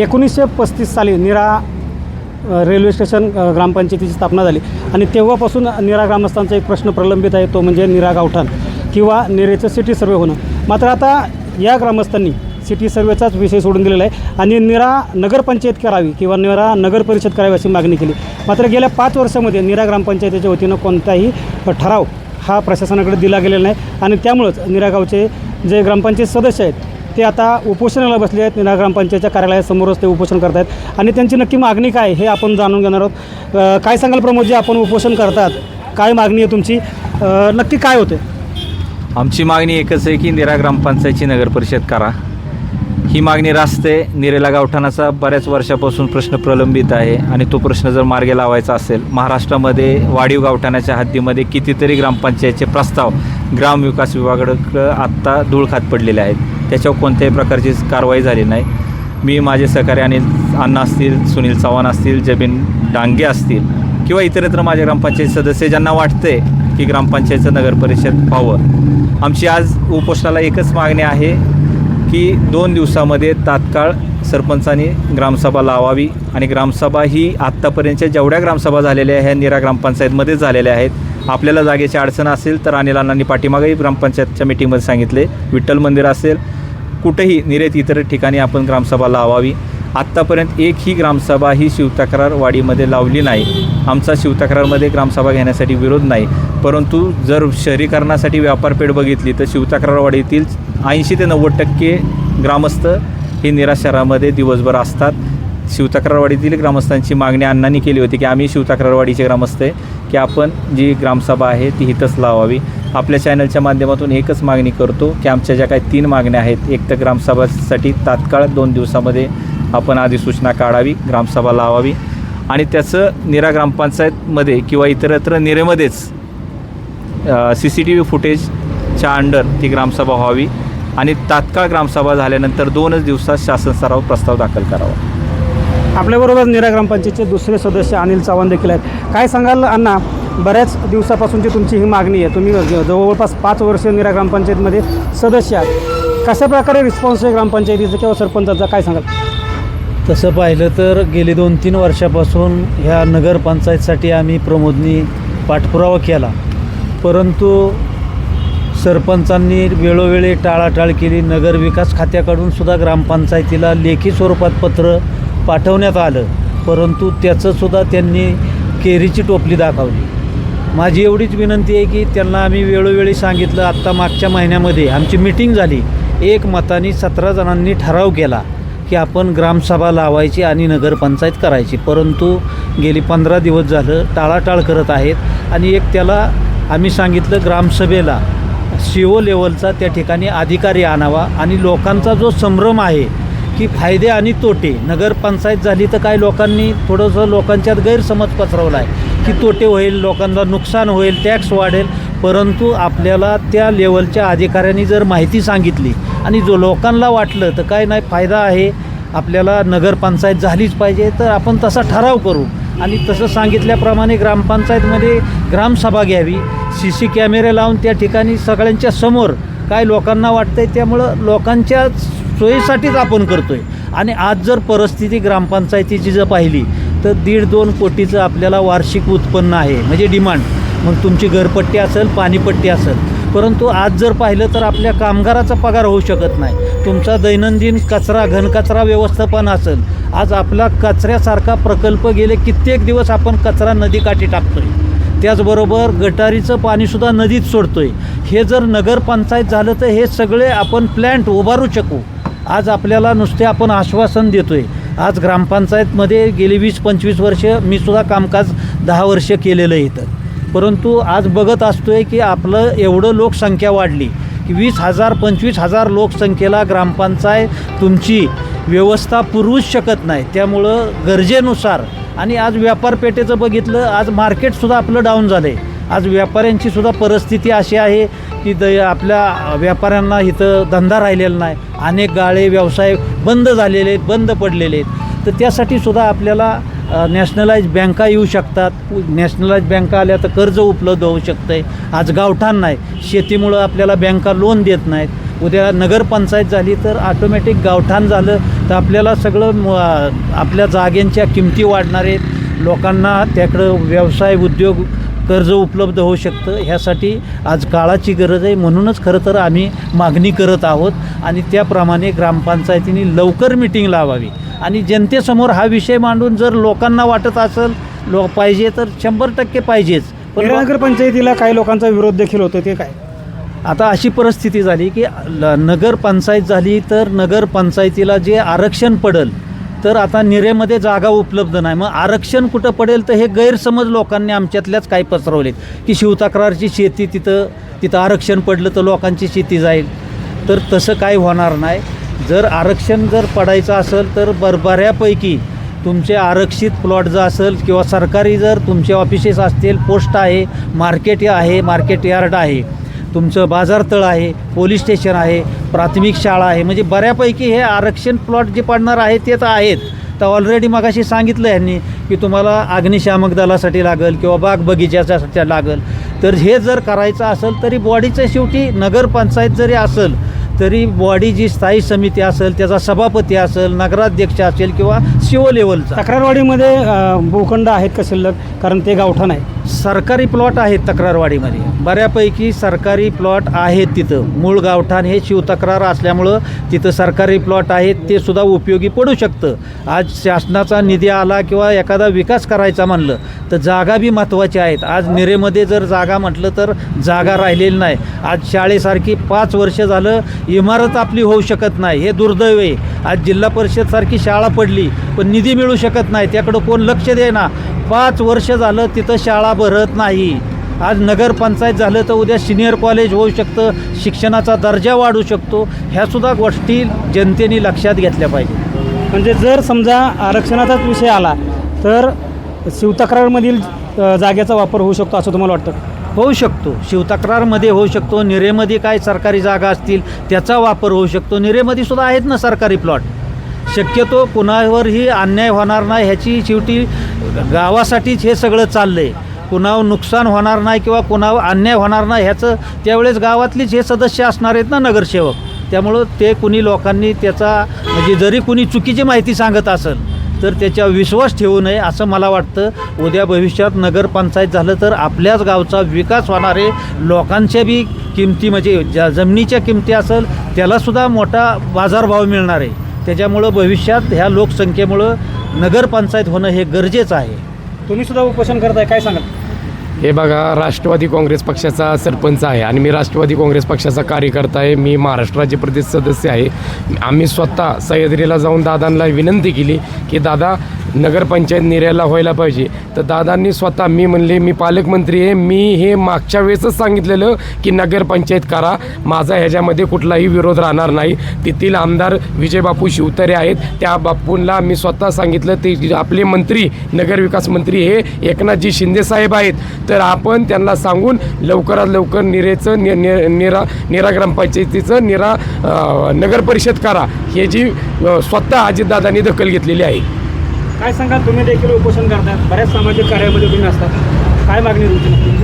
एकोणीसशे पस्तीस साली निरा रेल्वे स्टेशन ग्रामपंचायतीची स्थापना झाली. आणि तेव्हापासून निरा ग्रामस्थांचा एक प्रश्न प्रलंबित आहे तो म्हणजे निरा गावठाण किंवा निरेचं सिटी सर्वे होणं. मात्र आता या ग्रामस्थांनी सिटी सर्वेचाच विषय सोडून दिलेला आहे आणि निरा नगरपंचायत करावी किंवा निरा नगर परिषद करावी अशी मागणी केली. मात्र गेल्या पाच वर्षामध्ये निरा ग्रामपंचायतीच्या वतीनं कोणताही ठराव हा प्रशासनाकडे दिला गेलेला नाही आणि त्यामुळंच निरा गावचे जे ग्रामपंचायत सदस्य आहेत ते आता उपोषणाला बसले आहेत. निरा ग्रामपंचायतच्या कार्यालयासमोरच ते उपोषण करत आहेत आणि त्यांची नक्की मागणी काय हे आपण जाणून घेणार आहोत. काय सांगाल प्रमोदजी आपण उपोषण करतात. काय मागणी आहे तुमची? नक्की काय होते? आमची मागणी एकच आहे की निरा ग्रामपंचायतची नगर परिषद करा. ही मागणी रास्ते निरेला गावठाणाचा बऱ्याच वर्षापासून प्रश्न प्रलंबित आहे. आणि तो प्रश्न जर मार्गे लावायचा असेल महाराष्ट्रामध्ये वाढीव गावठाणाच्या हद्दीमध्ये कितीतरी ग्रामपंचायतचे प्रस्ताव ग्रामविकास विभागाकडं आत्ता धूळ खात पडलेले आहेत. त्याच्यावर कोणत्याही प्रकारची कारवाई झाली नाही. मी माझे सहकारी आणि अण्णा असतील सुनील चव्हाण असतील जबीन डांगे असतील किंवा इतरत्र माझ्या ग्रामपंचायत सदस्य ज्यांना वाटते की ग्रामपंचायतचं नगर परिषद व्हावं. आमची आज उपोषणाला एकच मागणी आहे की दोन दिवसामध्ये तात्काळ सरपंचांनी ग्रामसभा लावावी आणि ग्रामसभा ही आत्तापर्यंतच्या जेवढ्या ग्रामसभा झालेल्या आहेत ह्या निरा ग्रामपंचायतमध्येच झालेल्या आहेत आपल्याला जागेची अडचण असेल तर अनिल अण्णांनी पाठीमागेही ग्रामपंचायतच्या मिटिंगमध्ये सांगितले. विठ्ठल मंदिर असेल कुठेही निरेत इतर ठिकाणी आपण ग्रामसभा लावावी. आत्तापर्यंत एक ही ग्रामसभा ही शिवतक्रार वाडीमध्ये लावली नाही. आमचा शिवतक्रारमध्ये ग्रामसभा घेण्यासाठी विरोध नाही. परंतु जर शहरीकरणासाठी व्यापारपेठ बघितली तर शिवतक्रारवाडीतील ऐंशी ते नव्वद टक्के ग्रामस्थ हे निरा शहरामध्ये दिवसभर असतात. शिवतक्रारवाडीतील ग्रामस्थांची मागणी अण्णांनी केली होती की आम्ही शिवतक्रारवाडीचे ग्रामस्थ आहे की आपण जी ग्रामसभा आहे ती इथंच लावावी. आपल्या चॅनलच्या माध्यमातून एकच मागणी करतो की आमच्या ज्या काही तीन मागण्या आहेत एक तर ग्रामसभासाठी तात्काळ दोन दिवसामध्ये आपण अधिसूचना काढावी ग्रामसभा लावावी आणि त्याचं निरा ग्रामपंचायतमध्ये किंवा इतरत्र निरेमध्येच सी सी टी व्ही फुटेजच्या अंडर ती ग्रामसभा व्हावी आणि तात्काळ ग्रामसभा झाल्यानंतर दोनच दिवसात शासन स्तरावर प्रस्ताव दाखल करावा. आपल्याबरोबर निरा ग्रामपंचायतचे दुसरे सदस्य अनिल चव्हाण देखील आहेत. काय सांगाल अण्णा? बऱ्याच दिवसापासूनची तुमची ही मागणी आहे. तुम्ही जवळपास पाच वर्ष निरा ग्रामपंचायतमध्ये सदस्य आहात. कशा प्रकारे रिस्पॉन्स आहे ग्रामपंचायतीचा किंवा सरपंचाचा? काय सांगाल? तसं पाहिलं तर गेले दोन तीन वर्षापासून ह्या नगरपंचायतसाठी आम्ही प्रमोदनी पाठपुरावा केला. परंतु सरपंचांनी वेळोवेळी टाळाटाळ केली. नगरविकास खात्याकडून सुद्धा ग्रामपंचायतीला लेखी स्वरूपात पत्र पाठवण्यात आलं. परंतु त्याचंसुद्धा त्यांनी केरीची टोपली दाखवली. माझी एवढीच विनंती आहे की त्यांना आम्ही वेळोवेळी सांगितलं आत्ता मागच्या महिन्यामध्ये आमची मिटिंग झाली. एक मताने सतरा जणांनी ठराव केला की आपण ग्रामसभा लावायची आणि नगरपंचायत करायची. परंतु गेली पंधरा दिवस झालं टाळाटाळ करत आहेत आणि एक त्याला आम्ही सांगितलं ग्रामसभेला सी ओ लेवलचा त्या ठिकाणी अधिकारी आणावा आणि लोकांचा जो संभ्रम आहे की फायदे आणि तोटे नगरपंचायत झाली तर काय लोकांनी थोडंसं लोकांच्यात गैरसमज पसरवला आहे की तोटे होईल लोकांना नुकसान होईल टॅक्स वाढेल परंतु आपल्याला त्या लेवलच्या अधिकाऱ्यांनी जर माहिती सांगितली आणि जो लोकांना वाटलं तर काय नाही फायदा आहे. आपल्याला नगरपंचायत झालीच पाहिजे तर आपण तसा ठराव करू. आणि तसं सांगितल्याप्रमाणे ग्रामपंचायतमध्ये ग्रामसभा घ्यावी. सी सी कॅमेरे लावून त्या ठिकाणी सगळ्यांच्या समोर काय लोकांना वाटतं आहे त्यामुळं लोकांच्या सोयीसाठीच आपण करतो आहे आणि आज जर परिस्थिती ग्रामपंचायतीची जर पाहिली तर दीड दोन कोटीचं आपल्याला वार्षिक उत्पन्न आहे म्हणजे डिमांड मग तुमची घरपट्टी असेल पाणीपट्टी असेल. परंतु आज जर पाहिलं तर आपल्या कामगाराचा पगार होऊ शकत नाही. तुमचा दैनंदिन कचरा घनकचरा व्यवस्थापन असेल. आज आपला कचऱ्यासारखा प्रकल्प गेले कित्येक दिवस आपण कचरा नदीकाठी टाकतो आहे त्याचबरोबर गटारीचं पाणीसुद्धा नदीत सोडतो आहे हे जर नगरपंचायत झालं तर हे सगळे आपण प्लॅन्ट उभारू शकू. आज आपल्याला नुसते आपण आश्वासन देतो आहे आज ग्रामपंचायतमध्ये गेली वीस पंचवीस वर्ष मी सुद्धा कामकाज दहा वर्ष केलेलं आहे इथं. परंतु आज बघत असतोय की आपलं एवढं लोकसंख्या वाढली की वीस हजार पंचवीस हजार लोकसंख्येला ग्रामपंचायत तुमची व्यवस्था पुरवूच शकत नाही. त्यामुळं गरजेनुसार आणि आज व्यापारपेठेचं बघितलं आज मार्केटसुद्धा आपलं डाऊन झालं आहे आज व्यापाऱ्यांची सुद्धा परिस्थिती अशी आहे की द आपल्या व्यापाऱ्यांना इथं धंदा राहिलेला नाही. अनेक गाळे व्यवसाय बंद झालेले आहेत बंद पडलेले आहेत. तर त्यासाठी सुद्धा आपल्याला नॅशनलाइज बँका येऊ शकतात. नॅशनलाइज बँका आल्या तर कर्ज उपलब्ध होऊ शकतं आहे आज गावठाण नाही. शेतीमुळं आपल्याला बँका लोन देत नाहीत. उद्या नगरपंचायत झाली तर ऑटोमॅटिक गावठाण झालं तर आपल्याला सगळं म- आपल्या जागेंच्या किमती वाढणार आहेत. लोकांना त्याकडं व्यवसाय उद्योग कर्ज उपलब्ध होऊ शकतं ह्यासाठी आज काळाची गरज आहे. म्हणूनच खरं तर आम्ही मागणी करत आहोत आणि त्याप्रमाणे ग्रामपंचायतीने लवकर मिटिंग लावावी. आणि जनतेसमोर हा विषय मांडून जर लोकांना वाटत असेल लो पाहिजे तर शंभर टक्के पाहिजेच. पण नगरपंचायतीला काही लोकांचा विरोध देखील होतो ते काय? आता अशी परिस्थिती झाली की ल- नगरपंचायत झाली तर नगरपंचायतीला जे आरक्षण पडेल तर आता निरेमध्ये जागा उपलब्ध नाही. मग आरक्षण कुठं पडेल तर हे गैरसमज लोकांनी आमच्यातल्याच काही पसरवलेत. की शिवतक्रारची शेती तिथं तिथं आरक्षण पडलं तर लोकांची शेती जाईल. तर तसं काही होणार नाही. जर आरक्षण जर पडायचं असेल तर बर बऱ्यापैकी तुमचे आरक्षित प्लॉट जर असेल किंवा सरकारी जर तुमचे ऑफिसेस असतील पोस्ट आहे मार्केट आहे मार्केट यार्ड आहे. तुमचं बाजारतळ आहे पोलीस स्टेशन आहे प्राथमिक शाळा आहे म्हणजे बऱ्यापैकी हे आरक्षण प्लॉट जे पडणार आहे ते तर आहेत. तर ऑलरेडी मगाशी सांगितलं यांनी की तुम्हाला अग्निशामक दलासाठी लागेल किंवा बाग बगीच्यासाठी लागेल. तर हे जर करायचं असेल तरी बॉडीचं शेवटी नगरपंचायत जरी असेल तरी बॉडी जी स्थायी समिती असेल त्याचा सभापती असेल नगराध्यक्ष असेल किंवा शिव लेवलचा. तक्रारवाडीमध्ये भूखंड आहेत का शिल्लक? कारण ते गावठाण आहे. सरकारी प्लॉट आहेत तक्रारवाडीमध्ये. बऱ्यापैकी सरकारी प्लॉट आहेत तिथं. मूळ गावठाण हे शिवतक्रार असल्यामुळं तिथं सरकारी प्लॉट आहेत ते सुद्धा उपयोगी पडू शकतं. आज शासनाचा निधी आला किंवा एखादा विकास करायचा म्हणलं तर जागा बी महत्त्वाच्या आहेत. आज निरेमध्ये जर जागा म्हटलं तर जागा राहिलेली नाही. आज शाळेसारखी पाच वर्ष झालं इमारत आपली होऊ शकत नाही. हे दुर्दैव आहे. आज जिल्हा परिषदसारखी शाळा पडली पण निधी मिळू शकत नाही. त्याकडं कोण लक्ष देना पाच वर्ष झालं तिथं शाळा भरत नाही. आज नगरपंचायत झालं तर उद्या सिनियर कॉलेज होऊ शकतं शिक्षणाचा दर्जा वाढू शकतो. ह्यासुद्धा गोष्टी जनतेने लक्षात घेतल्या पाहिजे म्हणजे जर समजा आरक्षणाचाच विषय आला तर शिवतक्रारमधील अं, जागेचा वापर होऊ शकतो असं तुम्हाला वाटतं? होऊ शकतो. शिवतक्रारमध्ये होऊ शकतो. निरेमध्ये काय सरकारी जागा असतील त्याचा वापर होऊ शकतो. निरेमध्ये सुद्धा आहेत ना सरकारी प्लॉट. शक्यतो कुणावरही अन्याय होणार नाही ह्याची शेवटी गावासाठीच हे सगळं चाललं आहे कुणावर नुकसान होणार नाही किंवा कुणावर अन्याय होणार नाही ह्याचं त्यावेळेस गावातलीच हे सदस्य असणार आहेत ना नगरसेवक. त्यामुळं ते कुणी लोकांनी त्याचा म्हणजे जरी कुणी चुकीची माहिती सांगत असेल तर त्याच्यावर विश्वास ठेवू नये असं मला वाटतं. उद्या भविष्यात नगरपंचायत झालं तर आपल्याच गावचा विकास होणार आहे लोकांच्या बी किमती म्हणजे ज्या जमिनीच्या किमती असेल त्यालासुद्धा मोठा बाजारभाव मिळणार आहे. त्याच्यामुळं भविष्यात ह्या लोकसंख्येमुळं नगरपंचायत होणं हे गरजेचं आहे. तुम्ही सुद्धा उपोषण करताय काय सांगाल? हे बघा राष्ट्रवादी काँग्रेस पक्षाचा सरपंच आहे आणि मी राष्ट्रवादी काँग्रेस पक्षाचा कार्यकर्ता आहे. मी महाराष्ट्र राज्य प्रदेश सदस्य आहे. आम्ही स्वतः सह्याद्रीला जाऊन दादांना विनंती केली की दादा नगरपंचायत निर्याला व्हायला पाहिजे. तर दादांनी स्वतः मी म्हणले मी पालकमंत्री आहे मी हे मागच्या वेळेसच सांगितलेलं की नगरपंचायत करा. माझा ह्याच्यामध्ये कुठलाही विरोध राहणार नाही. तेथील आमदार विजयबापू शिवतरे आहेत. त्या बापूंना मी स्वतः सांगितलं ते आपले मंत्री नगरविकास मंत्री हे एकनाथजी शिंदेसाहेब आहेत. तर आपण त्यांना सांगून लवकरात लवकर निरेचं नि नि- निरा निरा ग्रामपंचायतीचं निरा नगरपरिषद करा. हे जी स्वतः अजितदादांनी दखल घेतलेली आहे. काय सांगाल? तुम्ही देखील उपोषण करतात. बऱ्याच सामाजिक कार्यामध्ये तुम्ही असतात. काय मागणी तुमची नक्की?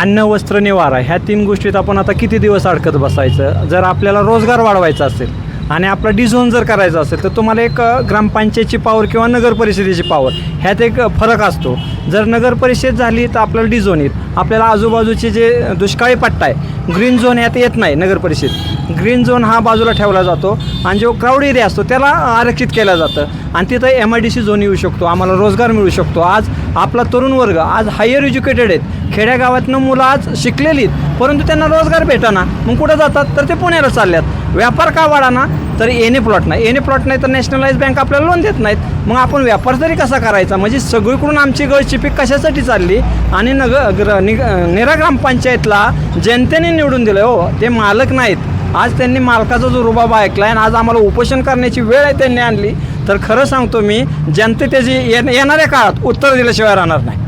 अन्न वस्त्र निवारा ह्या तीन गोष्टीत आपण आता किती दिवस अडकत बसायचं? जर आपल्याला रोजगार वाढवायचा असेल आणि आपला डिझोन जर करायचा असेल तर तुम्हाला एक ग्रामपंचायतची पावर किंवा नगर परिषदेची पावर ह्यात एक फरक असतो. जर नगर परिषद झाली तर आपल्याला डिझोन येत आपल्याला आजूबाजूचे जे दुष्काळी पट्टा आहे ग्रीन झोन ह्यात येत नाही नगर परिषद. ग्रीन झोन हा बाजूला ठेवला जातो आणि जो क्राऊड एरिया असतो त्याला आरक्षित केलं जातं. आणि तिथं M I D C zone येऊ शकतो आम्हाला रोजगार मिळू शकतो. आज आपला तरुण वर्ग आज हायर एज्युकेटेड आहेत. खेड्यागावातनं मुलं आज शिकलेली आहेत परंतु त्यांना रोजगार भेटाना मग कुठं जातात? तर ते पुण्याला चालल्यात. व्यापार का वाढाना? तर एने प्लॉट नाही. एने प्लॉट नाही तर नॅशनलाइज बँक आपल्याला लोन देत नाहीत. मग आपण व्यापार तरी कसा करायचा? म्हणजे सगळीकडून आमची गळचिपी कशासाठी चालली? आणि नग ग्र निग निरा ग्रामपंचायतला जनतेने निवडून दिलं हो. ते मालक नाहीत. आज त्यांनी मालकाचा जो रुबाब ऐकला आणि आज आम्हाला उपोषण करण्याची वेळ आहे त्यांनी आणली. तर खरं सांगतो मी जनते त्याची ये- येणाऱ्या काळात उत्तर दिल्याशिवाय राहणार नाही.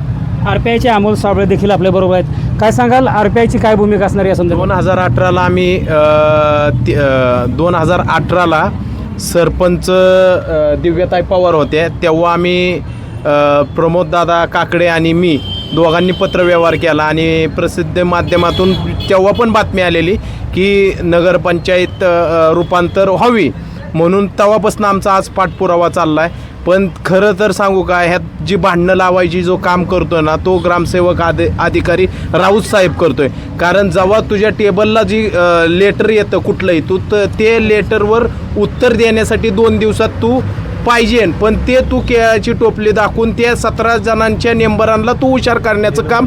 आर पी आयचे अमोल साबळे देखील आपल्याबरोबर आहेत. काय सांगाल आर पी आयची काय भूमिका असणार या संदर्भात? दोन हजार अठराला आम्ही दोन हजार अठराला सरपंच दिव्यताई पवार होते. तेव्हा आम्ही प्रमोद दादा काकडे आणि मी दोघांनी पत्रव्यवहार केला आणि प्रसिद्ध माध्यमातून तेव्हा पण बातमी आलेली की नगरपंचायत रूपांतर व्हावी. म्हणून तेव्हापासून आमचा आज पाठपुरावा चालला आहे पण खरं तर सांगू का ह्यात जी भांडणं लावायची जो काम करतोय ना तो ग्रामसेवक आदे अधिकारी राऊत साहेब करतोय. कारण जेव्हा तुझ्या टेबलला जी लेटर येतं कुठलंही तू त- ते लेटरवर उत्तर देण्यासाठी दोन दिवसात तू पाहिजे. पण ते तू केळाची टोपली दाखवून त्या सतरा जणांच्या नेंबरांना तू हुशार करण्याचं काम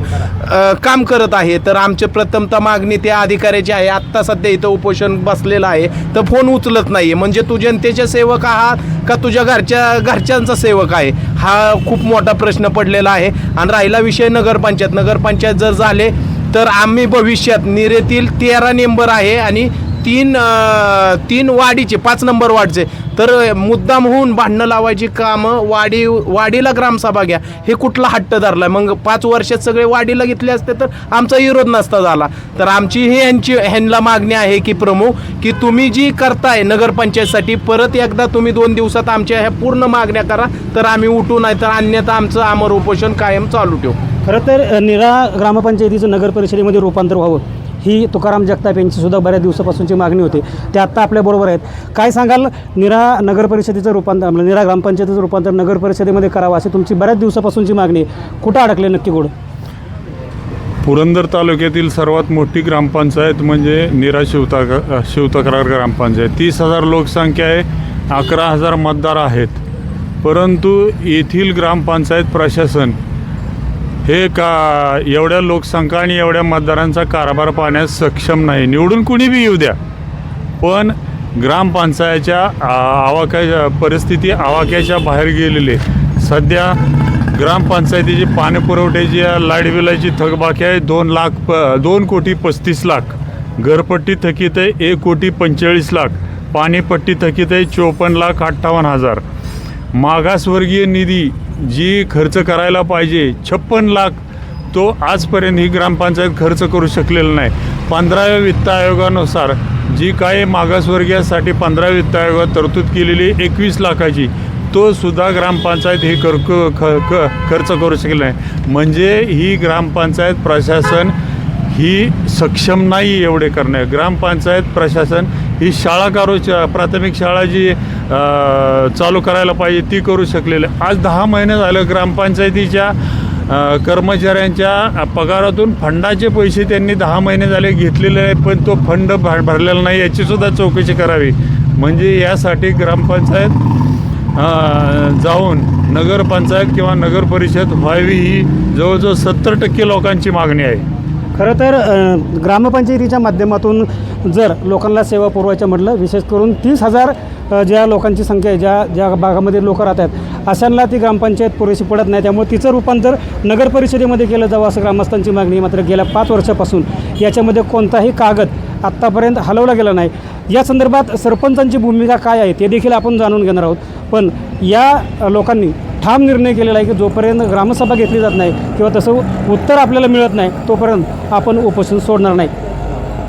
काम करत आहे. तर आमचे प्रथमतः मागणी त्या अधिकाऱ्याची आहे. आत्ता सध्या इथं उपोषण बसलेलं आहे. तर फोन उचलत नाही म्हणजे तू जनतेचे सेवक आहात का तुझ्या घरच्या घरच्यांचा सेवक आहे? हा खूप मोठा प्रश्न पडलेला आहे. आणि राहिला विषय नगरपंचायत. नगरपंचायत जर झाले तर आम्ही भविष्यात निरेतील तेरा नेंबर आहे आणि तीन तीन वाडीचे पाच नंबर वार्डचे तर मुद्दाम होऊन भांडणं लावायची कामं वाडी वाडीला ग्रामसभा घ्या. हे कुठला हट्ट धरला मग पाच वर्षात सगळे वाडीला घेतले असते तर आमचा विरोध नसता झाला. तर आमची ही यांची ह्यांना मागणी आहे की प्रमुख की तुम्ही जी करताय नगरपंचायतसाठी परत एकदा तुम्ही दोन दिवसात आमच्या ह्या पूर्ण मागण्या करा तर आम्ही उठू नाही तर अन्यथा आमचं आमर उपोषण कायम चालू ठेवू. खरं तर निरा ग्रामपंचायतीचं नगर परिषदेमध्ये रूपांतर व्हावं. ही तुकाराम जगताप यांचीसुद्धा बऱ्याच दिवसापासूनची मागणी होती. ते आत्ता आपल्याबरोबर आहेत. काय सांगाल? निरा नगर परिषदेचं रूपांतर म्हणजे निरा ग्रामपंचायतीचं रूपांतर नगर परिषदेमध्ये करावं अशी तुमची बऱ्याच दिवसापासूनची मागणी कुठं अडकले नक्की गोड पुरंदर तालुक्यातील सर्वात मोठी ग्रामपंचायत म्हणजे निरा शिवता शिवतक्रार ग्रामपंचायत. तीस हजार लोकसंख्या आहे अकरा हजार मतदार आहेत. परंतु येथील ग्रामपंचायत प्रशासन हे का एवढ्या लोकसंख्या आणि एवढ्या मतदारांचा कारभार पाहण्यास सक्षम नाही. निवडून कुणी बी येऊ द्या. पण ग्रामपंचायतच्या आवाक्या परिस्थिती आवाक्याच्या बाहेर गेलेली आहे. सध्या ग्रामपंचायतीची पाणीपुरवठ्याची लाडबिलाची थकबाकी आहे दोन लाख प दोन कोटी पस्तीस लाख. घरपट्टी थकीत आहे एक कोटी पंचेचाळीस लाख. पाणीपट्टी थकीत आहे चोपन्न लाख अठ्ठावन्न हजार. मागासवर्गीय निधी जी खर्च करायला पाहिजे छप्पन लाख तो आजपर्यंत ही ग्रामपंचायत खर्च करू शकलेला नाही. पंधराव्या वित्त आयोगानुसार जी काय मागासवर्गीयासाठी पंधरा वित्त आयोगात तरतूद केलेली एकवीस लाखाची तो सुद्धा ग्रामपंचायत ही कर क- ख क- खर्च करू शकले नाही. म्हणजे ही ग्रामपंचायत प्रशासन ही सक्षम नाही एवढे करणे. ग्रामपंचायत प्रशासन ही शाळा करू प्राथमिक शाळा जी चालू करायला पाहिजे ती करू शकलेली आहे. आज दहा महिने झालं ग्रामपंचायतीच्या कर्मचाऱ्यांच्या पगारातून फंडाचे पैसे त्यांनी दहा महिने झाले घेतलेले आहेत पण तो फंड भर भरलेला नाही याचीसुद्धा चौकशी करावी म्हणजे यासाठी ग्रामपंचायत जाऊन नगरपंचायत किंवा नगर परिषद व्हावी ही जवळजवळ सत्तर टक्के लोकांची मागणी आहे खरं तर ग्रामपंचायतीच्या माध्यमातून जर लोकांना सेवा पुरवायचं म्हटलं विशेष करून तीस हजार ज्या लोकांची संख्या आहे ज्या ज्या भागामध्ये लोक राहत आहेत अशांना ती ग्रामपंचायत पुरेशी पडत नाही. त्यामुळे तिचं रूपांतर नगर परिषदेमध्ये केलं जावं असं ग्रामस्थांची मागणी मात्र गेल्या पाच वर्षापासून. याच्यामध्ये कोणताही कागद आत्तापर्यंत हलवला गेला नाही. या संदर्भात सरपंचांची भूमिका काय आहे ते देखील आपण जाणून घेणार आहोत. पण या लोकांनी ठाम निर्णय केलेला आहे की जोपर्यंत ग्रामसभा घेतली जात नाही किंवा तसं उत्तर आपल्याला मिळत नाही तोपर्यंत आपण उपोषण सोडणार नाही.